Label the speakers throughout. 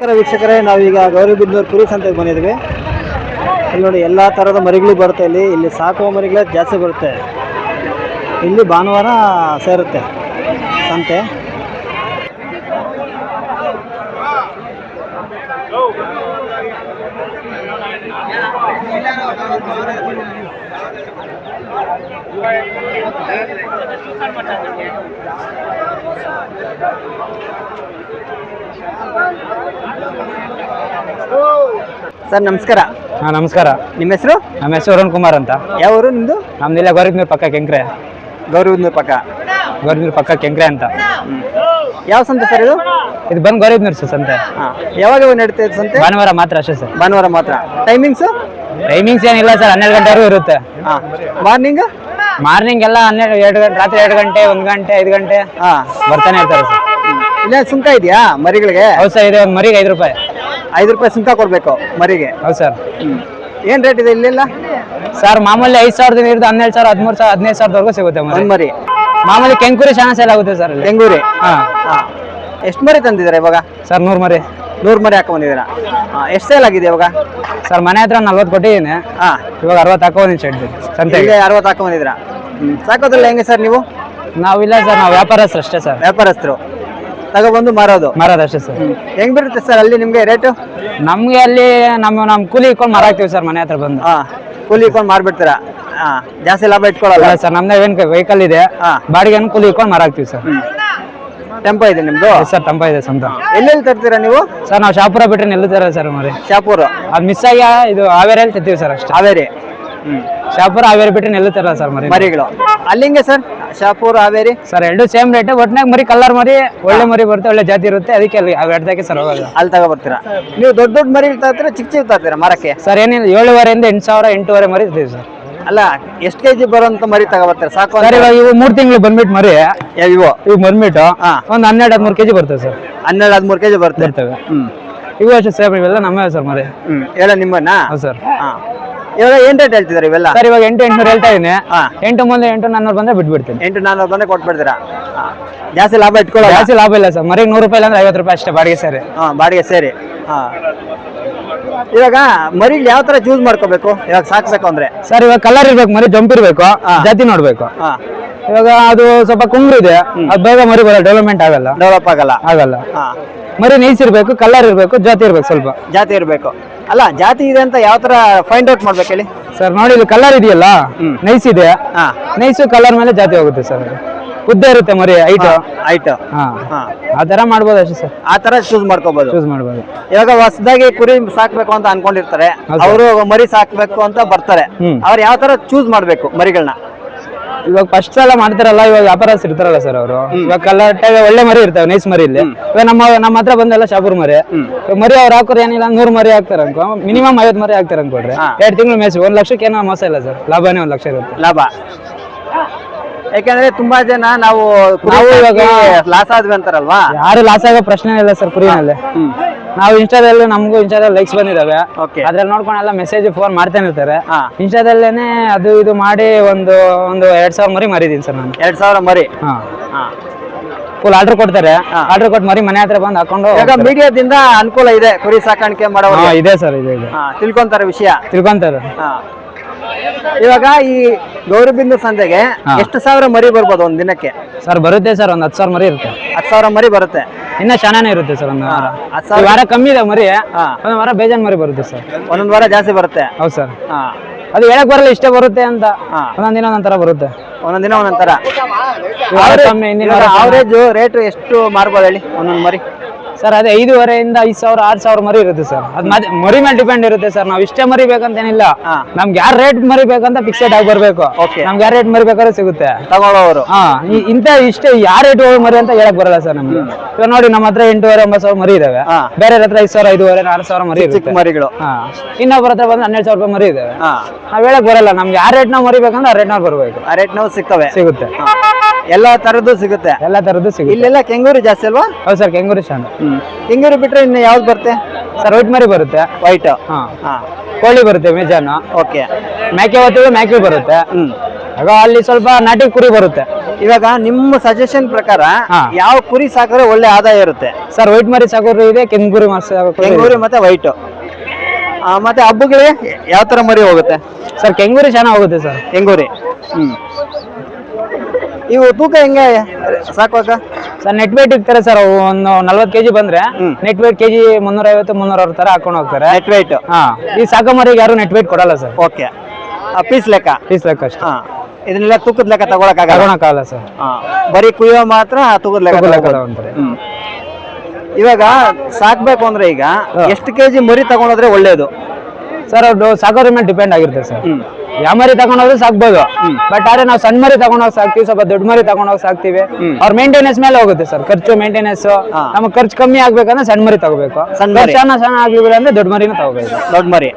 Speaker 1: ವೀಕ್ಷಕರೇ ನಾವೀಗ ಗೌರಿಬಿದ್ನೂರು ಕುರಿ ಸಂತೆಗೆ ಬಂದಿದ್ವಿ. ಇಲ್ಲಿ ನೋಡಿ ಎಲ್ಲ ಥರದ ಮರಿಗಳು ಬರುತ್ತೆ ಇಲ್ಲಿ. ಇಲ್ಲಿ ಸಾಕುವ ಮರಿಗಳೇ ಜಾಸ್ತಿ ಬರುತ್ತೆ. ಇಲ್ಲಿ ಭಾನುವಾರ ಸೇರುತ್ತೆ ಸಂತೆ. ಸರ್ ನಮಸ್ಕಾರ.
Speaker 2: ಹಾ ನಮಸ್ಕಾರ.
Speaker 1: ನಿಮ್ಮ ಹೆಸರು?
Speaker 2: ನಮ್ಮ ಹೆಸರು ಅರುಣ್ ಕುಮಾರ್ ಅಂತ.
Speaker 1: ಯಾವ ಊರು ನಿಮ್ಮದು
Speaker 2: ನಮ್ದಿಲ್ಲ ಗೌರಿಬಿದನೂರು ಪಕ್ಕ ಕೆಂಕ್ರೆ.
Speaker 1: ಗೌರಿಬಿದನೂರು ಪಕ್ಕ.
Speaker 2: ಗೌರಿಬಿದನೂರು ಪಕ್ಕ ಕೆಂಕ್ರೆ ಅಂತ.
Speaker 1: ಯಾವ ಸಂತೆ ಸರ್ ಇದು?
Speaker 2: ಇದು ಬಂದು ಗೌರಿಬಿದನೂರು ಸರ್ ಸಂತೆ.
Speaker 1: ಹಾಂ. ಯಾವಾಗ ನಡೀತಾ ಇದೆ ಸಂತೆ?
Speaker 2: ಭಾನುವಾರ ಮಾತ್ರ ಅಷ್ಟೇ ಸರ್.
Speaker 1: ಭಾನುವಾರ ಮಾತ್ರ. ಟೈಮಿಂಗ್ಸ್
Speaker 2: ಟೈಮಿಂಗ್ಸ್ ಏನಿಲ್ಲ ಸರ್ ಹನ್ನೆರಡು ಗಂಟೆವರೆಗೂ ಇರುತ್ತೆ.
Speaker 1: ಹಾಂ. ಮಾರ್ನಿಂಗ್
Speaker 2: ಮಾರ್ನಿಂಗ್ ಎಲ್ಲ ಹನ್ನೆರಡು ಎರಡು ಗಂಟೆ ರಾತ್ರಿ ಎರಡು ಗಂಟೆ ಒಂದು ಗಂಟೆ ಐದು ಗಂಟೆ
Speaker 1: ಹಾಂ.
Speaker 2: ಬರ್ತಾನೆ ಇರ್ತಾರೆ ಸರ್.
Speaker 1: ಇಲ್ಲ ಸುಂಕ ಇದೆಯಾ ಮರಿಗಳಿಗೆ?
Speaker 2: ಹೌದು ಸರ್ ಇದೆ ಒಂದು ಮರಿಗೆ ಐದು ರೂಪಾಯಿ.
Speaker 1: ಐದು ರೂಪಾಯಿ ಸುಂಕ ಕೊಡ್ಬೇಕು ಮರಿಗೆ.
Speaker 2: ಹೌದು ಸರ್.
Speaker 1: ಏನು ರೇಟ್ ಇದೆ ಇಲ್ಲೆಲ್ಲ?
Speaker 2: ಸರ್ ಮಾಮೂಲಿ ಐದು ಸಾವಿರದ ಹಿಡಿದು ಹನ್ನೆರಡು ಸಾವಿರ ಹದಿಮೂರು ಸಾವಿರ ಹದಿನೈದು ಸಾವಿರದವರೆಗೂ ಸಿಗುತ್ತೆ ಮರಿ.
Speaker 1: ಒಂದು ಮರಿ.
Speaker 2: ಮಾಮೂಲಿ ಕೆಂಕುರಿ ಚೆನ್ನಾಗಿ ಸೇಲ್ ಆಗುತ್ತೆ ಸರ್ ಇಲ್ಲಿ
Speaker 1: ಬೆಂಗೂರಿ
Speaker 2: ಹಾಂ.
Speaker 1: ಹಾಂ. ಎಷ್ಟು ಮರಿ ತಂದಿದ್ದಾರೆ ಇವಾಗ?
Speaker 2: ಸರ್ ನೂರು ಮರಿ.
Speaker 1: ನೂರು ಮರಿ ಹಾಕೊಂಬಂದಿದ್ದೀರಾ ಹಾಂ ಎಷ್ಟು ಸೇಲ್ ಆಗಿದೆ ಇವಾಗ?
Speaker 2: ಸರ್ ಮನೆ ಹತ್ರ ನಲ್ವತ್ತು ಕೊಟ್ಟಿದ್ದೀನಿ
Speaker 1: ಹಾಂ.
Speaker 2: ಇವಾಗ ಅರವತ್ತು ಹಾಕೋದಿನಿ ಶೆಡ್ ಸಂತೆಗೆ
Speaker 1: ಈಗ ಅರವತ್ತು ಹಾಕೊಂಡಿದ್ದೀರಾ ಸಾಕೋದ್ರಲ್ಲ ಹೆಂಗೆ ಸರ್ ನೀವು?
Speaker 2: ನಾವಿಲ್ಲ ಸರ್ ನಾವು ವ್ಯಾಪಾರಸ್ಥರು ಅಷ್ಟೇ ಸರ್.
Speaker 1: ವ್ಯಾಪಾರಸ್ಥರು. ತಗೊಬಂದು ಮಾರೋದು?
Speaker 2: ಮಾರೋದು ಅಷ್ಟೇ ಸರ್.
Speaker 1: ಹೆಂಗ್ ಬಿಡುತ್ತೆ ಸರ್ ಅಲ್ಲಿ ನಿಮಗೆ ರೇಟು
Speaker 2: ನಮ್ಗೆ ಅಲ್ಲಿ ನಮ್ಮ ನಮ್ ಕೂಲಿ ಇಟ್ಕೊಂಡು ಮಾರಾಕ್ತೀವಿ ಸರ್ ಮನೆ ಹತ್ರ ಬಂದು.
Speaker 1: ಹಾಂ ಕೂಲಿ ಇಟ್ಕೊಂಡು ಮಾರ್ಬಿಡ್ತೀರಾ? ಹಾಂ ಜಾಸ್ತಿ ಲಾಭ ಇಟ್ಕೊಳ್ಳಲ್ಲ?
Speaker 2: ಸರ್ ನಮ್ದೇ ಏನ್ ವೆಹಿಕಲ್ ಇದೆ. ಬಾಡಿಗೆ ಕೂಲಿ ಇಟ್ಕೊಂಡು ಮಾರಾಕ್ತೀವಿ ಸರ್.
Speaker 1: ಟೆಂಪೋ ಇದೆ ನಿಮ್ಮದು
Speaker 2: ಸರ್ ತಂಪ ಇದೆ ಸ್ವಂತ.
Speaker 1: ಎಲ್ಲೆಲ್ಲಿ ತರ್ತೀರಾ ನೀವು?
Speaker 2: ಸರ್ ನಾವು ಶಾಪುರ ಬಿಟ್ರೆ ನಿಲ್ಲುತ್ತಾರೆ ಸರ್ ಮರಿ.
Speaker 1: ಶಾಪುರ.
Speaker 2: ಅದು ಮಿಸ್ ಆಗಿ ಇದು ಹಾವೇರಿಯಲ್ಲಿ ತೆತ್ತೀವಿ ಸರ್ ಅಷ್ಟೇ.
Speaker 1: ಹಾವೇರಿ. ಹ್ಞೂ
Speaker 2: ಶಾಪುರ ಹಾವೇರಿ ಬಿಟ್ಟು ನಿಲ್ಲುತ್ತಿರಲ್ಲ ಸರ್ ಮರಿ.
Speaker 1: ಮರಿಗಳು. ಅಲ್ಲಿಂಗೆ ಸರ್? ಶಾಪುರ್ ಹಾವೇರಿ?
Speaker 2: ಸರ್ ಎರಡು ಸೇಮ್ ರೇಟ್ ಒಟ್ನಾಗ ಮರಿ ಕಲರ್ ಮರಿ ಒಳ್ಳೆ ಮರಿ ಬರುತ್ತೆ ಒಳ್ಳೆ ಜಾತಿ ಇರುತ್ತೆ. ಅದಕ್ಕೆ ಅಲ್ಲಿ ಅವು ಎಡ್ದಕ್ಕೆ ಸರ್ ಹೋಗೋದು.
Speaker 1: ಅಲ್ಲಿ ತಗೊಬರ್ತೀರಾ? ನೀವು ದೊಡ್ಡ ದೊಡ್ಡ ಮರಿ ತರ್ತೀರಾ ಚಿಕ್ಕ ಚಿಕ್ಕ ತರ್ತೀರಾ ಮರಕ್ಕೆ?
Speaker 2: ಸರ್ ಏನಿಲ್ಲ ಏಳುವರೆಯಿಂದ ಎಂಟು ಸಾವಿರ ಎಂಟೂವರೆ ಮರಿ ಇರ್ತೀವಿ ಸರ್.
Speaker 1: ಅಲ್ಲ ಎಷ್ಟು ಕೆ ಜಿ ಬರುವಂತ ಮರಿ ತಗೋಬರ್ತಾರೆ? ಸಾಕು
Speaker 2: ಸರ್ ಇವಾಗ ಇವು ಮೂರು ತಿಂಗಳು ಬಂದ್ಬಿಟ್ಟು ಮರಿ.
Speaker 1: ಇವು?
Speaker 2: ಇವು ಬಂದ್ಬಿಟ್ಟು. ಒಂದು ಹನ್ನೆರಡು ಹದಿಮೂರು ಕೆಜಿ ಬರ್ತದೆ ಸರ್.
Speaker 1: ಹನ್ನೆರಡು ಹದಿಮೂರು ಕೆ ಜಿ ಬರ್ತಾ
Speaker 2: ಬರ್ತವೆ.
Speaker 1: ಹ್ಮ್.
Speaker 2: ಇವು ಅಷ್ಟು ಸೇಮ್ ಇವೆಲ್ಲ ನಮ್ಮ ಸರ್ ಮರಿ.
Speaker 1: ಹ್ಮ್. ಎಲ್ಲ ನಿಮ್ಮನ್ನ
Speaker 2: ಹೌದು ಸರ್.
Speaker 1: ಹಾ. ಇವಾಗ ಏನ್ ರೇಟ್ ಹೇಳ್ತಿದ್ದಾರೆ ಇವೆಲ್ಲ?
Speaker 2: ಸರ್ ಇವಾಗ ಎಂಟು ಎಂಟುನೂರು ಹೇಳ್ತಾ ಇದೀನಿ
Speaker 1: ಹಾ.
Speaker 2: ಎಂಟು ಮುಂದೆ ಎಂಟು ನಾನ್ನೂರು ಬಂದ್ರೆ ಬಿಟ್ಬಿಡ್ತೀನಿ.
Speaker 1: ಎಂಟು ನಾನ್ನೂರು ಬಂದ್ರೆ ಕೊಟ್ಬಿಡ್ತೀರಾ? ಜಾಸ್ತಿ ಲಾಭ ಇಟ್ಕೊಳ್ಳಲ್ಲ?
Speaker 2: ಜಾಸ್ತಿ ಲಾಭ ಇಲ್ಲ ಸರ್. ಮರಿಗೆ ನೂರು ರೂಪಾಯಿ ಅಂದ್ರೆ ಐವತ್ತು ರೂಪಾಯಿ ಅಷ್ಟೇ ಬಾಡಿಗೆ ಸರಿ.
Speaker 1: ಹಾ ಬಾಡಿಗೆ ಸೇರಿ. ಹಾ. ಇವಾಗ ಮರಿ ಯಾವ ತರ ಚೂಸ್ ಮಾಡ್ಕೋಬೇಕು? ಇವಾಗ ಸಾಕ್ಬೇಕು ಅಂದ್ರೆ?
Speaker 2: ಸರ್ ಇವಾಗ ಕಲರ್ ಇರ್ಬೇಕು ಮರಿ ಜಂಪ್ ಇರ್ಬೇಕು. ಜಾತಿ ನೋಡ್ಬೇಕು.
Speaker 1: ಹಾ.
Speaker 2: ಇವಾಗ ಅದು ಸ್ವಲ್ಪ ಕುಂಗ್ರು ಇದೆ ಅದು ಬೇಗ ಮರಿ ಬರಲ್ಲ ಡೆವಲಪ್ಮೆಂಟ್ ಆಗಲ್ಲ.
Speaker 1: ಡೆವಲಪ್ ಆಗಲ್ಲ.
Speaker 2: ಆಗಲ್ಲ.
Speaker 1: ಹಾ.
Speaker 2: ಮರಿ ನೀಸಿರ್ಬೇಕು ಕಲರ್ ಇರ್ಬೇಕು ಜಾತಿ ಇರ್ಬೇಕು ಸ್ವಲ್ಪ.
Speaker 1: ಜಾತಿ ಇರಬೇಕು. ಅಲ್ಲ ಜಾತಿ ಇದೆ ಅಂತ ಯಾವ ತರ ಫೈಂಡ್ ಔಟ್ ಮಾಡ್ಬೇಕು ಹೇಳಿ?
Speaker 2: ಸರ್ ನೋಡಿ ಇದು ಕಲರ್ ಇದೆಯಲ್ಲ. ನೈಸ್ ಇದೆ.
Speaker 1: ಹಾ.
Speaker 2: ನೈಸು ಕಲರ್ ಮೇಲೆ ಜಾತಿ ಹೋಗುತ್ತೆ ಸರ್ ಅದು. ಉದ್ದ ಇರುತ್ತೆ ಮರಿ ಹೈಟ್
Speaker 1: ಆಯ್ತು
Speaker 2: ಹಾ.
Speaker 1: ಹಾ.
Speaker 2: ಆ ತರ ಮಾಡ್ಬೋದು ಅಷ್ಟೇ ಸರ್.
Speaker 1: ಆ ತರ ಚೂಸ್ ಮಾಡ್ಕೋಬಹುದು
Speaker 2: ಚೂಸ್ ಮಾಡ್ಬೋದು.
Speaker 1: ಇವಾಗ ಹೊಸದಾಗಿ ಕುರಿ ಸಾಕ್ಬೇಕು ಅಂತ ಅನ್ಕೊಂಡಿರ್ತಾರೆ.
Speaker 2: ಹೌದು.
Speaker 1: ಅವರು ಮರಿ ಸಾಕ್ಬೇಕು ಅಂತ ಬರ್ತಾರೆ.
Speaker 2: ಹ್ಮ್.
Speaker 1: ಅವ್ರು ಯಾವ ತರ ಚೂಸ್ ಮಾಡ್ಬೇಕು ಮರಿಗಳನ್ನ
Speaker 2: ಇವಾಗ ಫಸ್ಟ್ ಸಲ ಮಾಡ್ತಾರಲ್ಲ ಇವಾಗ ವ್ಯಾಪಾರಸ್ ಇರ್ತಾರಲ್ಲ ಸರ್ ಅವರು. ಇವಾಗ ಕಲರ್ ಒಳ್ಳೆ ಮರಿ ಇರ್ತಾವೆ ನೈಸ್ ಮರಿ ಇಲ್ಲಿ. ಇವಾಗ ನಮ್ಮ ನಮ್ಮ ಹತ್ರ ಬಂದೆಲ್ಲ ಶಾಪುರ್ ಮರಿ. ಮರಿ ಅವ್ರು ಹಾಕೋರು ಏನಿಲ್ಲ ನೂರು ಮರಿ ಹಾಕ್ತಾರೆ ಅನ್ಕೊ. ಮಿನಿಮಮ್ ಐವತ್ತು ಮರಿ ಹಾಕ್ತಾರೆ ಅನ್ಕೊಡ್ರಿ
Speaker 1: ಎರಡ್
Speaker 2: ಎರಡು ತಿಂಗಳು ಮೇಸಿ ಒಂದ್ ಲಕ್ಷಕ್ಕೆ ಏನೋ ಮೋಸ ಇಲ್ಲ ಸರ್ ಲಾಭನೇ ಒಂದ್ ಲಕ್ಷ ಇರುತ್ತೆ.
Speaker 1: ಲಾಭ. ಯಾಕಂದ್ರೆ ತುಂಬಾ ಜನ ನಾವು
Speaker 2: ನಾವು ಇವಾಗ-
Speaker 1: ಲಾಸ್ ಆದ್ವಿ ಅಂತಾರಲ್ವಾ?
Speaker 2: ಯಾರು ಲಾಸ್ ಆಗೋ ಪ್ರಶ್ನೆ ಇಲ್ಲ ಸರ್ ಕುರಿನಲ್ಲಿ ನಾವು ಇನ್ಸ್ಟಾದಲ್ಲಿ ನಮಗೂ ಇನ್ಸ್ಟಾದಲ್ಲಿ ಲೈಕ್ಸ್ ಬಂದಿದಾವೆ. ಅದ್ರಲ್ಲಿ ನೋಡ್ಕೊಂಡು ಎಲ್ಲ ಮೆಸೇಜ್ ಫೋನ್ ಮಾಡ್ತಾನೆ ಇರ್ತಾರೆ ಇನ್ಸ್ಟಾದಲ್ಲೇನೆ ಅದು ಇದು ಮಾಡಿ ಒಂದು ಒಂದು ಎರಡ್ ಸಾವಿರ ಮರಿ ಮಾರಿದೀನಿ ಸರ್ ನಾನು.
Speaker 1: ಎರಡ್ ಸಾವಿರ ಮರಿ?
Speaker 2: ಫುಲ್ ಆರ್ಡರ್ ಕೊಡ್ತಾರೆ. ಆರ್ಡರ್ ಕೊಟ್ಟು ಮರಿ ಮನೆ ಹತ್ರ ಬಂದು ಹಾಕೊಂಡು
Speaker 1: ಮೀಡಿಯಾದಿಂದ ಅನುಕೂಲ ಇದೆ ಕುರಿ ಸಾಕಾಣಿಕೆ
Speaker 2: ಮಾಡೋ ಇದೆ ಸರ್ ಇದೆ
Speaker 1: ತಿಳ್ಕೊಂತಾರೆ ವಿಷಯ?
Speaker 2: ತಿಳ್ಕೊಂತಾರೆ.
Speaker 1: ಹಾ. ಇವಾಗ ಈ ಗೌರಿಬಿಂದು ಸಂತೆಗೆ. ಎಷ್ಟು ಸಾವಿರ ಮರಿ ಬರ್ಬೋದು ಒಂದ್ ದಿನಕ್ಕೆ?
Speaker 2: ಸರ್ ಬರುತ್ತೆ ಸರ್ ಒಂದ್ ಹತ್ತು ಸಾವಿರ ಮರಿ ಇರುತ್ತೆ.
Speaker 1: ಹತ್ತು ಸಾವಿರ ಮರಿ ಬರುತ್ತೆ.
Speaker 2: ಇನ್ನ ಚೆನ್ನಾನೇ ಇರುತ್ತೆ ಸರ್ ಒಂದು ವಾರ.
Speaker 1: ಹತ್ತು
Speaker 2: ಈ
Speaker 1: ಸಾವಿರ
Speaker 2: ವಾರ ಕಮ್ಮಿ ಇದೆ ಮರಿ.
Speaker 1: ಹಾ.
Speaker 2: ಒಂದು ವಾರ ಬೇಜಾನ್ ಮರಿ ಬರುತ್ತೆ ಸರ್.
Speaker 1: ಒಂದೊಂದು ವಾರ ಜಾಸ್ತಿ ಬರುತ್ತೆ.
Speaker 2: ಹೌದು ಸರ್.
Speaker 1: ಹಾ.
Speaker 2: ಅದು ಹೇಳಕ್ ಬರಲ್ಲ ಇಷ್ಟೇ ಬರುತ್ತೆ ಅಂತ.
Speaker 1: ಹಾ.
Speaker 2: ಒಂದೊಂದ್ ದಿನ ಒಂದೊಂದ್ ತರ ಬರುತ್ತೆ.
Speaker 1: ಒಂದೊಂದ್ ದಿನ ಒಂದೊಂದ್ ತರ.
Speaker 2: ಕಮ್ಮಿ ಹಿಂದಿನ ವಾರ ಕಮ್ಮಿ.
Speaker 1: ಅವರೇಜ್ ರೇಟ್ ಎಷ್ಟು ಮಾರ್ಬೋದು ಹೇಳಿ ಒಂದೊಂದ್ ಮರಿ?
Speaker 2: ಸರ್ ಅದೇ ಐದುವರೆಯಿಂದ ಐದು ಸಾವಿರ ಆರು ಸಾವಿರ ಮರಿ ಇರುತ್ತೆ ಸರ್. ಅದು ಮತ್ತೆ ಮರಿ ಮೇಲೆ ಡಿಪೆಂಡ್ ಇರುತ್ತೆ ಸರ್. ನಾವು ಇಷ್ಟೇ ಮರಿ ಬೇಕಂತ ಏನಿಲ್ಲ
Speaker 1: ಹಾ.
Speaker 2: ನಮ್ಗೆ ಯಾರು ರೇಟ್ ಮರಿ ಬೇಕಂತ ಫಿಕ್ಸೆಡ್ ಆಗಿ ಬರಬೇಕು. ನಮ್ಗೆ ಯಾರು ರೇಟ್ ಮರಿ ಬೇಕಾದ್ರೆ ಸಿಗುತ್ತೆ.
Speaker 1: ತಗೊಳ್ಳೋರು.
Speaker 2: ಹಾ ಇಂತ ಇಷ್ಟೇ ಯಾವ ರೇಟ್ ಮರಿ ಅಂತ ಹೇಳಕ್ ಬರಲ್ಲ ಸರ್ ನಮ್ಗೆ. ಇವಾಗ ನೋಡಿ ನಮ್ಮ ಹತ್ರ ಎಂಟೂವರೆ ಒಂಬತ್ತು ಸಾವಿರ ಮರಿ ಇದಾವೆ. ಬೇರೆ ಹತ್ರ ಐದು ಸಾವಿರ ಐದುವರೆ ಆರು ಸಾವಿರ ಮರಿ
Speaker 1: ಚಿಕ್ಕ
Speaker 2: ಇರುತ್ತೆ.
Speaker 1: ಮರಿಗಳು.
Speaker 2: ಹಾ. ಇನ್ನೊಬ್ಬರ ಹತ್ರ ಬಂದು ಹನ್ನೆರಡು ಸಾವಿರ ರೂಪಾಯಿ ಮರಿ ಇದಾವೆ. ನಾವ್ ಹೇಳಕ್ ಬರಲ್ಲ. ನಮ್ಗೆ ಯಾವ ರೇಟ್ ನಾವು ಮರಿಬೇಕಂದ್ರೆ ಆ ರೇಟ್ ನಾವು ಬರಬೇಕು.
Speaker 1: ಆ ರೇಟ್ ನಾವು ಸಿಗ್ತವೆ.
Speaker 2: ಸಿಗುತ್ತೆ.
Speaker 1: ಎಲ್ಲಾ ತರದ್ದು ಸಿಗುತ್ತೆ.
Speaker 2: ಎಲ್ಲ ತರದ್ದು ಸಿಗುತ್ತೆ.
Speaker 1: ಇಲ್ಲೆಲ್ಲ ಕೆಂಗೂರು ಜಾಸ್ತಿ ಅಲ್ವಾ?
Speaker 2: ಹೌದು ಸರ್ ಕೆಂಗೂರು ಶಾನ್.
Speaker 1: ಕೆಂಗೂರು ಬಿಟ್ರೆ ಇನ್ನು ಯಾವ್ದು ಬರುತ್ತೆ?
Speaker 2: ಸರ್ ವೈಟ್ ಮರಿ ಬರುತ್ತೆ.
Speaker 1: ವೈಟ್
Speaker 2: ಹಾ.
Speaker 1: ಹಾ.
Speaker 2: ಕೋಳಿ ಬರುತ್ತೆ ಮೇಜಾನು.
Speaker 1: ಓಕೆ.
Speaker 2: ಮೇಕೆ ಹೊತ್ತಿಗೆ ಮೇಕೆ ಬರುತ್ತೆ.
Speaker 1: ಹ್ಮ್.
Speaker 2: ಆಗ ಅಲ್ಲಿ ಸ್ವಲ್ಪ ನಾಟಿ ಕುರಿ ಬರುತ್ತೆ.
Speaker 1: ಇವಾಗ ನಿಮ್ಮ ಸಜೆಷನ್ ಪ್ರಕಾರ ಯಾವ ಕುರಿ ಸಾಕಿದ್ರೆ ಒಳ್ಳೆ ಆದಾಯ ಇರುತ್ತೆ?
Speaker 2: ಸರ್ ವೈಟ್ ಮರಿ ಸಾಕೋರು ಇದೆ ಕೆಂಗುರಿ ಮಾಸ ಕೆಂಗೂರು
Speaker 1: ಕೆಂಗೂರಿ ಮತ್ತೆ ವೈಟ್ ಮತ್ತೆ ಹಬ್ಬಗಳಿಗೆ ಯಾವ ತರ ಮರಿ ಹೋಗುತ್ತೆ?
Speaker 2: ಸರ್ ಕೆಂಗೂರಿ ಚೆನ್ನಾಗಿ ಹೋಗುತ್ತೆ ಸರ್.
Speaker 1: ಕೆಂಗೂರಿ. ಹ್ಮ್. ಇವು ತೂಕ ಹೆಂಗೆ? ಸಾಕುವಾಗ
Speaker 2: ಸರ್ ನೆಟ್ ವೇಟ್ ಇರ್ತಾರೆ ಸರ್ ಅವು ಒಂದು ನಲ್ವತ್ತು ಕೆಜಿ ಬಂದ್ರೆ. ನೆಟ್ ವೇಟ್ ಕೆಜಿ ಮುನ್ನೂರ ಐವತ್ತು ಮುನ್ನೂರ ಅರವತ್ತು ತರ ಹಾಕೊಂಡು ಹೋಗ್ತಾರೆ.
Speaker 1: ನೆಟ್ ವೇಟ್
Speaker 2: ಹಾ. ಈ ಸಾಕು ಮರಿಗೆ ಯಾರು ನೆಟ್ ವೇಟ್ ಕೊಡಲ್ಲ ಸರ್.
Speaker 1: ಓಕೆ. ಪೀಸ್ ಲೆಕ್ಕ?
Speaker 2: ಪೀಸ್ ಲೆಕ್ಕ ಅಷ್ಟೇ.
Speaker 1: ಹಾ. ಇದನ್ನೆಲ್ಲ ತೂಕದ ಲೆಕ್ಕ ತಗೊಳಕ್ಕಾಗಲ್ಲ
Speaker 2: ತಗೊಳಕ್ಕಾಗಲ್ಲ ಸರ್.
Speaker 1: ಹಾ. ಬರೀ ಕುಯ್ಯೋ ಮಾತ್ರ ತೂಕದ ಲೆಕ್ಕ
Speaker 2: ತೂಕದ ಲೆಕ್ಕ
Speaker 1: ತಗೊಬೋದು.
Speaker 2: ತಗೊಂತಾರೆ.
Speaker 1: ಹ್ಮ್. ಇವಾಗ ಸಾಕ್ಬೇಕು ಅಂದ್ರೆ ಈಗ ಎಷ್ಟು ಕೆಜಿ ಮರಿ ತಗೊಂಡೋದ್ರೆ ಒಳ್ಳೇದು?
Speaker 2: ಸರ್ ಅದು ಸಾಕೋದ್ರ ಮೇಲೆ ಡಿಪೆಂಡ್ ಆಗಿರುತ್ತೆ ಸರ್.
Speaker 1: ಹ್ಮ್.
Speaker 2: ಮರಿ ತಗೊಂಡೋದ್ರೆ ಸಾಕ್ಬೋದು. ಬಟ್ ಆದ್ರೆ ನಾವು ಸಣ್ಣ ಮರಿ ತಗೊಂಡೋಗಿ ಸಾಕ್ತಿವಿ ಸ್ವಲ್ಪ ದೊಡ್ಡ ಮರಿ ತಗೊಂಡೋಗಿ ಸಾಕ್ತಿವಿ. ಅವ್ರ ಮೇಂಟೆನೆನ್ಸ್ ಮೇಲೆ ಹೋಗುತ್ತೆ ಸರ್ ಖರ್ಚು ಮೇಂಟೆನೆನ್ಸ್ ನಮ್ಗೆ ಖರ್ಚು ಕಮ್ಮಿ ಆಗ್ಬೇಕಂದ್ರೆ ಸಣ್ಣ ಮರಿ ತಗೋಬೇಕು
Speaker 1: ಸಣ್ಣ
Speaker 2: ಸಣ್ಣ ಆಗ್ಲಿಲ್ಲ ಅಂದ್ರೆ ದೊಡ್ಡ ಮರಿನ ತಗೋಬೇಕು.
Speaker 1: ದೊಡ್ಡ ಮರಿ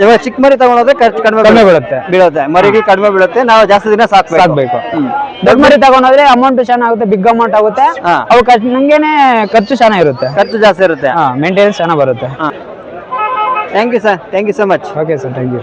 Speaker 1: ಇವಾಗ ಚಿಕ್ಕ ಮರಿ ತಗೊಂಡೋದ್ರೆ ಖರ್ಚು ಕಡಿಮೆ
Speaker 2: ಕಡಿಮೆ
Speaker 1: ಬೀಳುತ್ತೆ.
Speaker 2: ಬೀಳುತ್ತೆ.
Speaker 1: ಮರಿಗೆ ಕಡಿಮೆ ಬೀಳುತ್ತೆ. ನಾವು ಜಾಸ್ತಿ ದಿನ ಸಾಕ್ಬೇಕು.
Speaker 2: ದೊಡ್ಡ ಮರಿ ತಗೊಂಡೋದ್ರೆ ಅಮೌಂಟ್ ಚೆನ್ನಾಗುತ್ತೆ ಬಿಗ್ ಅಮೌಂಟ್ ಆಗುತ್ತೆ. ಅವು ಖರ್ಚು ನಂಗೇನೆ ಖರ್ಚು ಚೆನ್ನಾಗಿರುತ್ತೆ
Speaker 1: ಖರ್ಚು ಜಾಸ್ತಿ ಇರುತ್ತೆ.
Speaker 2: ಮೇಂಟೆನೆನ್ಸ್ ಚೆನ್ನಾಗಿ ಬರುತ್ತೆ.
Speaker 1: Thank you sir thank you so much
Speaker 2: okay sir thank you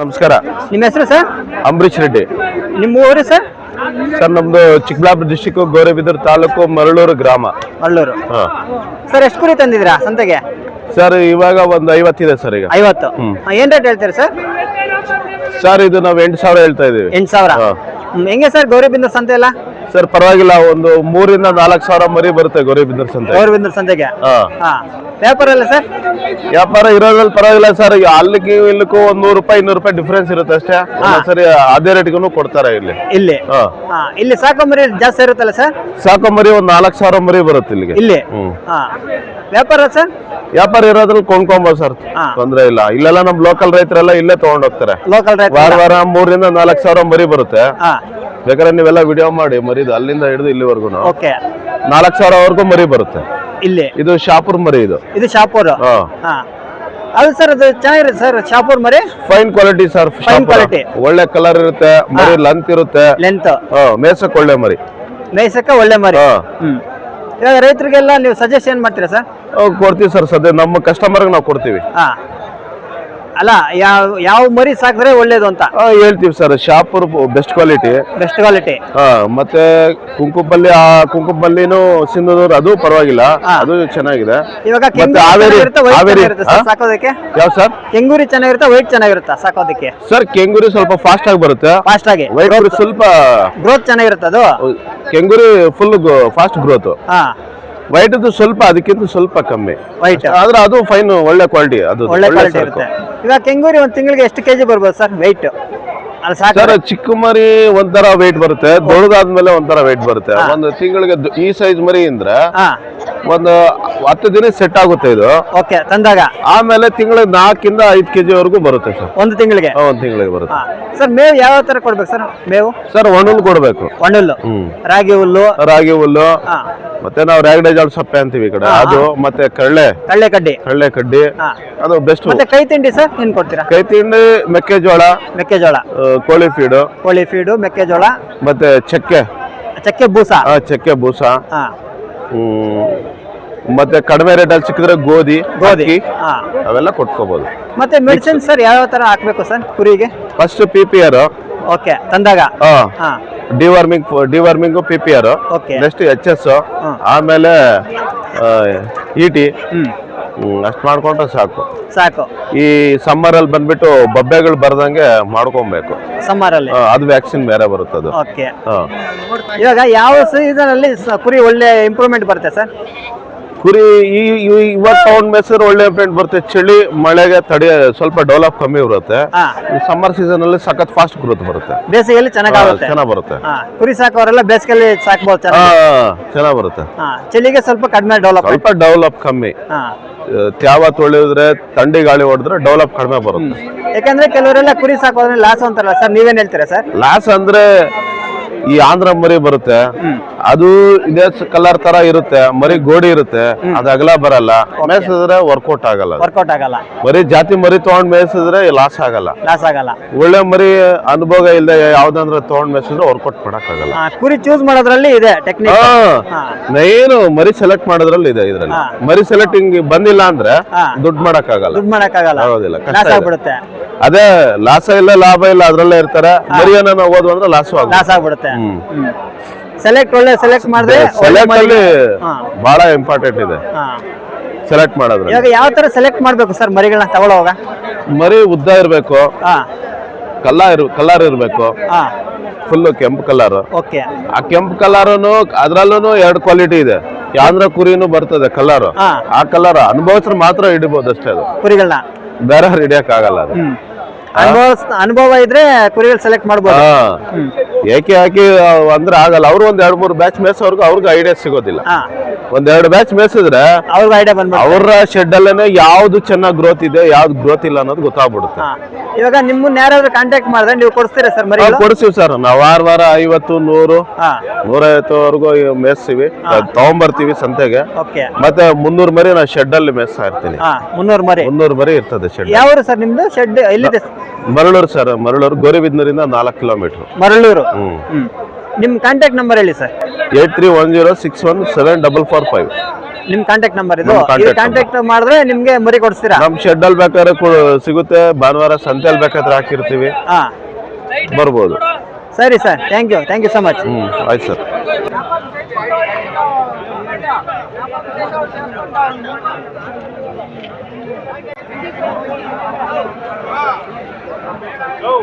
Speaker 3: ನಮಸ್ಕಾರ.
Speaker 1: ನಿಮ್ಮ ಹೆಸರು ಸರ್?
Speaker 3: ಅಂಬರೀಶ್ ರೆಡ್ಡಿ.
Speaker 1: ನಿಮ್ಮ ಊರು ಸರ್?
Speaker 3: ಸರ್ ನಮ್ದು ಚಿಕ್ಕಬಳ್ಳಾಪುರ ಡಿಸ್ಟಿಕ್ ಗೌರಿಬಿದೂರು ತಾಲೂಕು ಮರಳೂರು ಗ್ರಾಮ.
Speaker 1: ಮಳ್ಳೂರು
Speaker 3: ಹಾ.
Speaker 1: ಸರ್ ಎಷ್ಟು ಕುರಿ ತಂದಿದ್ದೀರಾ ಸಂತೆಗೆ?
Speaker 3: ಸರ್ ಇವಾಗ ಒಂದು ಐವತ್ತಿದೆ ಸರ್ ಈಗ.
Speaker 1: ಐವತ್ತು.
Speaker 3: ಹ್ಮ್.
Speaker 1: ಹಾ, ಏನ್ ರೇಟ್ ಹೇಳ್ತೀರಿ ಸರ್?
Speaker 3: ಸರ್ ಇದು ನಾವು ಎಂಟು ಸಾವಿರ ಹೇಳ್ತಾ ಇದೀವಿ.
Speaker 1: ಎಂಟು ಸಾವಿರ.
Speaker 3: ಹಾ.
Speaker 1: ಹ್ಮ್, ಹೆಂಗೆ ಸರ್ ಗೌರಿಬಿಂದ ಸಂತೆ ಎಲ್ಲ?
Speaker 3: ಸರ್ ಪರವಾಗಿಲ್ಲ ಒಂದು ಮೂರಿಂದ ನಾಲ್ಕು ಸಾವಿರ ಮರಿ ಬರುತ್ತೆ ಗೌರಿಬಿಂದ್ರ ಸಂತೆ
Speaker 1: ಗೌರಿಬಿಂದ್ರ ಸಂತೆಗೆ?
Speaker 3: ಹಾ.
Speaker 1: ಹಾ. ವ್ಯಾಪಾರ ಅಲ್ಲ ಸರ್?
Speaker 3: ವ್ಯಾಪಾರ ಇರೋದ್ರಲ್ಲಿ ಪರವಾಗಿಲ್ಲ ಸರ್ ಅಲ್ಲಿಗೆ ಇಲ್ಲಕ್ಕೂ ಒಂದ್ ನೂರು ರೂಪಾಯಿ ಇನ್ನೂರು ರೂಪಾಯಿ ಡಿಫ್ರೆನ್ಸ್ ಇರುತ್ತೆ ಅಷ್ಟೇ. ಸರಿ ಅದೇ ರೇಟ್ಗೂ ಕೊಡ್ತಾರೆ ಇಲ್ಲಿ.
Speaker 1: ಇಲ್ಲಿ?
Speaker 3: ಹಾ.
Speaker 1: ಹಾ. ಇಲ್ಲಿ ಸಾಕು ಮರಿ ಜಾಸ್ತಿ ಇರುತ್ತಲ್ಲ ಸರ್?
Speaker 3: ಸಾಕು ಮರಿ ಒಂದ್ ನಾಲ್ಕು ಸಾವಿರ ಮರಿ ಬರುತ್ತೆ ಇಲ್ಲಿಗೆ.
Speaker 1: ಇಲ್ಲಿ?
Speaker 3: ಹ್ಮ್.
Speaker 1: ಹಾ. ವ್ಯಾಪಾರ ಸರ್?
Speaker 3: ವ್ಯಾಪಾರ ಇರೋದ್ರಲ್ಲಿ ಕೊಂಡ್ಕೊಂಬೋದು ಸರ್
Speaker 1: ಹಾ.
Speaker 3: ತೊಂದ್ರೆ ಇಲ್ಲ. ಇಲ್ಲೆಲ್ಲ ನಮ್ ಲೋಕಲ್ ರೈತರೆಲ್ಲ ಇಲ್ಲೇ ತಗೊಂಡ್ ಹೋಗ್ತಾರೆ.
Speaker 1: ಲೋಕಲ್ ರೈತ
Speaker 3: ವಾರ ವಾರ ಮೂರರಿಂದ ನಾಲ್ಕು ಸಾವಿರ ಮರಿ ಬರುತ್ತೆ.
Speaker 1: ಹಾ.
Speaker 3: ಬೇಕಾದ್ರೆ ನೀವೆಲ್ಲ ವಿಡಿಯೋ ಮಾಡಿ ಮರಿದು ಅಲ್ಲಿಂದ ಹಿಡಿದು ಇಲ್ಲಿವರೆಗೂ
Speaker 1: ಓಕೆ
Speaker 3: ನಾಲ್ಕು ಸಾವಿರವರೆಗೂ ಮರಿ ಬರುತ್ತೆ.
Speaker 1: ಇಲ್ಲಿ?
Speaker 3: ಇದು ಶಾಪುರ್ ಮರಿ ಇದು.
Speaker 1: ಇದು ಶಾಪುರ್? ಅದು ಸರ್ ಅದು ಚೆನ್ನಾಗಿರುತ್ತೆ ಸರ್ ಶಾಪುರ್ ಮರಿ?
Speaker 3: Fine quality sir
Speaker 1: fine quality
Speaker 3: ಒಳ್ಳೆ ಕಲರ್ ಇರುತ್ತೆ ಮರಿ ಲಂತ್ ಇರುತ್ತೆ.
Speaker 1: ಲೆಂತ್
Speaker 3: ಹಾ ಮೇಸಕ್ ಒಳ್ಳೆ ಮರಿ.
Speaker 1: ಮೇಸಕ್ಕ ಒಳ್ಳೆ ಮರಿ. ಇವಾಗ ರೈತರಿಗೆಲ್ಲ ನೀವು ಸಜೆಸ್ಟ್ ಏನ್ ಮಾಡ್ತೀರಾ ಸರ್?
Speaker 3: ಕೊಡ್ತೀವಿ ಸರ್ ಸದ್ಯ ನಮ್ಮ ಕಸ್ಟಮರ್ಗೆ ನಾವು ಕೊಡ್ತೀವಿ.
Speaker 1: ಹಾ. ಅಲ್ಲ ಯಾವ ಯಾವ ಮರಿ ಸಾಕಿದ್ರೆ ಒಳ್ಳೇದು ಅಂತ?
Speaker 3: ಹೇಳ್ತೀವಿ sir Shahpur best quality
Speaker 1: best quality
Speaker 3: ಹಾ ಮತ್ತೆ ಕುಂಕುಮಲ್ಲಿ ಆ ಕುಂಕುಮಲ್ಲಿನೂ ಸಿಂಧೂರ ಅದು ಪರವಾಗಿಲ್ಲ. ಅದು ಚೆನ್ನಾಗಿದೆ.
Speaker 1: ಇವಾಗ ಕೆಂಗೂರಿ ಚೆನ್ನಾಗಿರುತ್ತೆ ಸರ್ ಸಾಕೋದಕ್ಕೆ?
Speaker 3: ಯಾವ ಸರ್?
Speaker 1: ಕೆಂಗೂರಿ ಚೆನ್ನಾಗಿರುತ್ತೆ ವೈಟ್ ಚೆನ್ನಾಗಿರುತ್ತಾ ಸಾಕೋದಕ್ಕೆ?
Speaker 3: ಸರ್ ಕೆಂಗೂರಿ ಸ್ವಲ್ಪ ಫಾಸ್ಟ್ ಆಗಿ ಬರುತ್ತೆ.
Speaker 1: ಫಾಸ್ಟ್ ಆಗಿ.
Speaker 3: ವೈಟ್ ಸ್ವಲ್ಪ
Speaker 1: ಗ್ರೋತ್ ಚೆನ್ನಾಗಿರುತ್ತೆ ಅದು?
Speaker 3: ಕೆಂಗೂರಿ ಫುಲ್ ಫಾಸ್ಟ್ ಗ್ರೋತ್
Speaker 1: ಹಾ.
Speaker 3: ವೈಟ್ ಸ್ವಲ್ಪ ಅದಕ್ಕಿಂತ ಸ್ವಲ್ಪ ಕಮ್ಮಿ.
Speaker 1: ವೈಟ್
Speaker 3: ಆದ್ರೆ ಅದು ಫೈನ್ ಒಳ್ಳೆ ಕ್ವಾಲಿಟಿ ಅದು
Speaker 1: ಒಳ್ಳೆ ಕ್ವಾಲಿಟಿ ಇರುತ್ತೆ. ಇವಾಗ ಕೆಂಗೂರಿ ಒಂದು ತಿಂಗಳಿಗೆ ಎಷ್ಟು ಕೆಜಿ ಬರ್ಬೋದು ಸರ್ ವೈಟ್ ಸಾಕು.
Speaker 3: ಸರ್ ಚಿಕ್ಕ ಮರಿ ಒಂಥರ ವೆಯ್ಟ್ ಬರುತ್ತೆ ದೊಡ್ಡದಾದ್ಮೇಲೆ ಒಂಥರ ವೆಯ್ಟ್ ಬರುತ್ತೆ. ಒಂದು ತಿಂಗಳಿಗೆ ದ- ಈ ಸೈಜ್ ಮರಿ ಅಂದ್ರೆ
Speaker 1: ಹಾ.
Speaker 3: ಒಂದು ಹತ್ತು ದಿನ ಸೆಟ್ ಆಗುತ್ತೆ ಇದು.
Speaker 1: ಓಕೆ ತಂದಾಗ?
Speaker 3: ಆಮೇಲೆ ತಿಂಗಳಿಗೆ ನಾಲ್ಕಿಂದ ಐದು ಕೆಜಿ ವರೆಗೂ ಬರುತ್ತೆ ಸರ್.
Speaker 1: ಒಂದು ತಿಂಗಳಿಗೆ?
Speaker 3: ಹಾ, ಒಂದ್ ತಿಂಗಳಿಗೆ ಬರುತ್ತೆ.
Speaker 1: ಸರ್ ಮೇವು ಯಾವ ತರ ಕೊಡ್ಬೇಕು ಸರ್? ಮೇವು?
Speaker 3: ಸರ್ ಒಣಲ್ ಕೊಡ್ಬೇಕು.
Speaker 1: ಒಣಹುಲ್ಲು.
Speaker 3: ಹ್ಮ್.
Speaker 1: ರಾಗಿ ಹುಲ್ಲು.
Speaker 3: ರಾಗಿ ಹುಲ್ಲು.
Speaker 1: ಹಾ.
Speaker 3: ಮತ್ತೆ ನಾವು ರಾಗಡೆ ಜಾಳ ಸೊಪ್ಪೆ ಅಂತೀವಿ ಈ ಕಡೆ. ಅದು ಮತ್ತೆ ಕಳ್ಳೆ
Speaker 1: ಕಳ್ಳೆ ಕಡ್ಡಿ.
Speaker 3: ಕಳ್ಳೆ ಕಡ್ಡಿ. ಅದು ಬೆಸ್ಟ್
Speaker 1: ಮತ್ತೆ ಕೈ ತಿಂಡಿ ಸರ್ ಏನ್ ಕೊಡ್ತೀರಾ?
Speaker 3: ಕೈ ತಿಂಡಿ ಮೆಕ್ಕೆಜೋಳ
Speaker 1: ಮೆಕ್ಕೆಜೋಳ.
Speaker 3: ಆ, ಕೋಳಿ ಫೀಡು
Speaker 1: ಕೋಳಿ ಫೀಡು ಮೆಕ್ಕೆಜೋಳ.
Speaker 3: ಮತ್ತೆ ಚಕ್ಕೆ.
Speaker 1: ಚಕ್ಕೆ ಬೂಸ.
Speaker 3: ಆ, ಚಕ್ಕೆ ಬೂಸ.
Speaker 1: ಹಾ.
Speaker 3: ಹ್ಮ್, ಮತ್ತೆ ಕಡಿಮೆ ರೇಟಲ್ಲಿ ಸಿಕ್ಕಿದ್ರೆ ಗೋಧಿ
Speaker 1: ಗೋಧಿ.
Speaker 3: ಅಕ್ಕಿ.
Speaker 1: ಹಾ.
Speaker 3: ಅವೆಲ್ಲ ಕೊಟ್ಕೋಬಹುದು
Speaker 1: ಮತ್ತೆ ಮೆಡಿಸಿನ್ ಸರ್ ಯಾವ ತರ ಹಾಕ್ಬೇಕು ಸರ್ ಕುರಿಗೆ?
Speaker 3: First P P R
Speaker 1: okay ತಂದಾಗ. ಹಾ.
Speaker 3: Deworming deworming P P R. Next H S ಆಮೇಲೆ ಇಟಿ
Speaker 1: ಹ್ಮ್.
Speaker 3: ಅಷ್ಟು ಮಾಡ್ಕೊಂಡ್ರೆ ಸಾಕು.
Speaker 1: ಸಾಕು.
Speaker 3: ಈ ಸಮ್ಮರ್ ಅಲ್ಲಿ ಬಂದ್ಬಿಟ್ಟು ಬಬ್ಬೆಗಳು ಬರ್ದಂಗೆ ಮಾಡ್ಕೊಬೇಕು.
Speaker 1: ಸಮ್ಮರ್ ಅಲ್ಲಿ
Speaker 3: ಅದು ವ್ಯಾಕ್ಸಿನ್ ಬೇರೆ ಬರುತ್ತೆ ಅದು.
Speaker 1: ಇವಾಗ ಯಾವ ಸೀಸನ್ ಅಲ್ಲಿ ಕುರಿ ಒಳ್ಳೆ ಇಂಪ್ರೂವ್ಮೆಂಟ್ ಬರುತ್ತೆ ಸರ್?
Speaker 3: ಕುರಿ ಈ ಇವತ್ತು ತಗೊಂಡ್ ಮೆಸರು ಒಳ್ಳೆ ಫ್ರೆಂಡ್ ಬರುತ್ತೆ. ಚಳಿ ಮಳೆಗೆ ತಡೆಯ ಸ್ವಲ್ಪ ಡೆವಲಪ್ ಕಮ್ಮಿ ಬರುತ್ತೆ. ಸಮ್ಮರ್ ಸೀಸನ್ ಅಲ್ಲಿ ಸಖತ್ ಫಾಸ್ಟ್ ಗ್ರೋತ್ ಬರುತ್ತೆ.
Speaker 1: ಬೇಸಿಗೆಯಲ್ಲಿ ಚೆನ್ನಾಗಾಗುತ್ತೆ
Speaker 3: ಚೆನ್ನಾಗ್ ಬರುತ್ತೆ.
Speaker 1: ಕುರಿ ಸಾಕೋರೆಲ್ಲ ಬೇಸಿಗೆಯಲ್ಲಿ
Speaker 3: ಸಾಕಬಹುದು
Speaker 1: ಚೆನ್ನಾಗಿ.
Speaker 3: ಚೆನ್ನಾಗ್ ಬರುತ್ತೆ.
Speaker 1: ಚಳಿಗೆ ಸ್ವಲ್ಪ ಕಡಿಮೆ ಡೆವಲಪ್
Speaker 3: ಸ್ವಲ್ಪ ಡೆವಲಪ್ ಕಮ್ಮಿ. ತ್ಯಾವ ತೊಳೆದ್ರೆ ತಂಡಿ ಗಾಳಿ ಹೊಡೆದ್ರೆ ಡೆವಲಪ್ ಕಡಿಮೆ ಬರುತ್ತೆ.
Speaker 1: ಯಾಕಂದ್ರೆ ಕೆಲವರೆಲ್ಲ ಕುರಿ ಸಾಕೋದ್ರೆ ಲಾಸ್ ಅಂತಾರಲ್ಲ ಸರ್ ನೀವೇನ್ ಹೇಳ್ತೀರಾ ಸರ್
Speaker 3: ಲಾಸ್ ಅಂದ್ರೆ ಈ ಆಂಧ್ರ ಮರಿ ಬರುತ್ತೆ. ಅದು ಇದೇ ಕಲರ್ ತರ ಇರುತ್ತೆ ಮರಿ ಗೋಡಿ ಇರುತ್ತೆ ಅದು ಅಗಲ ಬರಲ್ಲ. ಮೇಯಿಸಿದ್ರೆ ವರ್ಕೌಟ್ ಆಗಲ್ಲ ಅದು.
Speaker 1: ವರ್ಕೌಟ್ ಆಗಲ್ಲ.
Speaker 3: ಮರಿ ಜಾತಿ ಮರಿ ತಗೊಂಡ್ ಮೇಯಿಸಿದ್ರೆ ಲಾಸ್ ಆಗಲ್ಲ.
Speaker 1: ಲಾಸ್ ಆಗಲ್ಲ.
Speaker 3: ಒಳ್ಳೆ ಮರಿ ಅನುಭವ ಇಲ್ಲದೆ ಯಾವ್ದಂದ್ರೆ ತಗೊಂಡ್ ಮೇಯಿಸಿದ್ರೆ ವರ್ಕೌಟ್ ಮಾಡಕ್ ಆಗಲ್ಲ.
Speaker 1: ಕುರಿ ಚೂಸ್ ಮಾಡೋದ್ರಲ್ಲಿ ಇದೆ ಟೆಕ್ನಿಕ್ ಹಾ.
Speaker 3: ಮೇನು ಮರಿ ಸೆಲೆಕ್ಟ್ ಮಾಡೋದ್ರಲ್ಲಿ ಇದೆ ಇದ್ರಲ್ಲಿ.
Speaker 1: ಹಾ.
Speaker 3: ಮರಿ ಸೆಲೆಕ್ಟಿಂಗ್ ಬಂದಿಲ್ಲ ಅಂದ್ರೆ
Speaker 1: ಹಾ.
Speaker 3: ದುಡ್ಡು ಮಾಡಕ್ ಆಗಲ್ಲ.
Speaker 1: ದುಡ್ಡು ಮಾಡಕ್ಕಾಗಲ್ಲ
Speaker 3: ಆಗೋದಿಲ್ಲ ಕಷ್ಟ
Speaker 1: ಲಾಸ್
Speaker 3: ಇದೆ.
Speaker 1: ಆಗ್ಬಿಡುತ್ತೆ.
Speaker 3: ಅದೇ ಲಾಸ ಇಲ್ಲ ಲಾಭ ಇಲ್ಲ ಅದ್ರಲ್ಲೇ ಇರ್ತಾರೆ. ಮರಿಯನ್ನ ನಾವು ಓದು ಅಂದ್ರೆ ಲಾಸು ಆಗುತ್ತೆ.
Speaker 1: ಲಾಸ್ ಆಗ್ಬಿಡುತ್ತೆ.
Speaker 3: ಹ್ಮ್.
Speaker 1: ಸೆಲೆಕ್ಟ್ ಒಳ್ಳೆ ಸೆಲೆಕ್ಟ್ ಮಾಡಿದ್ರೆ
Speaker 3: ಸೆಲೆಕ್ಟ್ ಅಲ್ಲಿ ಬಹಳ ಇಂಪಾರ್ಟೆಂಟ್ ಇದೆ. ಸೆಲೆಕ್ಟ್ ಮಾಡೋದ್ರಲ್ಲಿ.
Speaker 1: ಇವಾಗ ಯಾವ ತರ ಸೆಲೆಕ್ಟ್ ಮಾಡ್ಬೇಕು ಸರ್ ಮರಿಗಳನ್ನ ತಗೊಳ್ಳೋವಾಗ
Speaker 3: ಮರಿ ಉದ್ದ ಇರಬೇಕು. ಕಲ್ಲ ಇರ್ ಕಲರ್ ಇರಬೇಕು. ಫುಲ್ ಕೆಂಪು ಕಲರ್
Speaker 1: ಓಕೆ
Speaker 3: ಆ ಕೆಂಪು ಕಲರ್ನು ಅದ್ರಲ್ಲೂ ಎರಡು ಕ್ವಾಲಿಟಿ ಇದೆ. ಯಾಂದ್ರ ಕುರಿನೂ ಬರ್ತದೆ ಕಲರ್
Speaker 1: ಹಾ.
Speaker 3: ಆ ಕಲರ್ ಅನುಭವಿಸ್ರೆ ಮಾತ್ರ ಹಿಡಿಬಹುದು ಅಷ್ಟೇ ಅದು.
Speaker 1: ಕುರಿಗಳನ್ನ.
Speaker 3: ಬೇರೆ ಹಿಡಿಯಕ್ ಆಗಲ್ಲ ಅದು
Speaker 1: ಅನುಭವ ಅನುಭವ ಇದ್ರೆ ಕುರಿಗಳು ಸೆಲೆಕ್ಟ್ ಮಾಡ್ಬೋದು.
Speaker 3: ಹಾ ಏಕೆ ಹಾಕಿ ಅಂದ್ರೆ ಆಗಲ್ಲ. ಅವ್ರು ಒಂದ್ ಎರಡ್ ಮೂರು ಬ್ಯಾಚ್ ಮೇಸೋರ್ಗು ಅವ್ರಿಗೆ ಐಡಿಯಾ ಸಿಗೋದಿಲ್ಲ.
Speaker 1: ಹಾ.
Speaker 3: ಒಂದ್ ಎರಡು ಬ್ಯಾಚ್ ಮೇಸಿದ್ರೆ
Speaker 1: ಅವ್ರ ಐಡಿಯಾ
Speaker 3: ಅವರ ಶೆಡ್ ಅಲ್ಲೇನೆ ಯಾವ್ದು ಚೆನ್ನಾಗ್ ಗ್ರೋತ್ ಇದೆ ಯಾವ್ದು ಗ್ರೋತ್ ಇಲ್ಲ ಅನ್ನೋದು ಗೊತ್ತಾಗ್ಬಿಡುತ್ತೆ.
Speaker 1: ಹಾ. ಇವಾಗ ನಿಮ್ಮನ್ನ ಯಾರಾದ್ರೂ ಕಾಂಟ್ಯಾಕ್ಟ್ ಮಾಡಿದ್ರೆ ನೀವು ಕೊಡಿಸ್ತೀರಾ ಸರ್
Speaker 3: ನಾವು ಕೊಡ್ಸಿವಿ ಸರ್. ನಾವು ವಾರ ವಾರ ಐವತ್ತು ನೂರು
Speaker 1: ಹಾ.
Speaker 3: ನೂರೈವತ್ತುವರೆಗೂ ಮೇಯಿಸ್ತೀವಿ. ತಗೊಂಬರ್ತೀವಿ ಸಂತೆಗೆ.
Speaker 1: ಓಕೆ.
Speaker 3: ಮತ್ತೆ ಮುನ್ನೂರು ಮರಿ ನಾನು ಶೆಡ್ ಅಲ್ಲಿ ಮೇಯಿಸ್ತಾ ಇರ್ತೀನಿ.
Speaker 1: ಹಾ ಮುನ್ನೂರು ಮರಿ.
Speaker 3: ಮುನ್ನೂರು ಮರಿ ಇರ್ತದೆ ಶೆಡ್
Speaker 1: ಯಾವ ಸರ್ ನಿಮ್ದು? ಶೆಡ್ ಎಲ್ಲಿದೆ?
Speaker 3: ಮರಳೂರು ಸರ್ ಮರಳೂರು ಗೋರಿಬಿದ್ನೂರಿಂದ ನಾಲ್ಕು ಕಿಲೋಮೀಟರ್.
Speaker 1: ಮರಳೂರು?
Speaker 3: ಹ್ಮ್.
Speaker 1: ನಿಮ್ಮ ಕಾಂಟ್ಯಾಕ್ಟ್ ನಂಬರ್ ಹೇಳಿ sir.
Speaker 3: Eight three one zero six one seven double four five.
Speaker 1: ನಿಮ್ ಕಾಂಟ್ಯಾಕ್ಟ್ ನಂಬರ್ ಇದು? ಕಾಂಟ್ಯಾಕ್ಟ್ ಮಾಡಿದ್ರೆ ನಿಮ್ಗೆ ಮರಿ ಕೊಡ್ತೀರಾ
Speaker 3: ನಮ್ ಶೆಡ್ ಅಲ್ಲಿ ಬೇಕಾದ್ರೆ ಸಿಗುತ್ತೆ ಭಾನುವಾರ ಸಂತೆಲ್ ಬೇಕಾದ್ರೆ ಹಾಕಿರ್ತೀವಿ. ಬರ್ಬೋದು.
Speaker 1: ಸರಿ sir thank you thank you so much
Speaker 3: ಹ್ಮ್ ಆಯ್ತು ಸರ್. Go!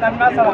Speaker 3: करना सर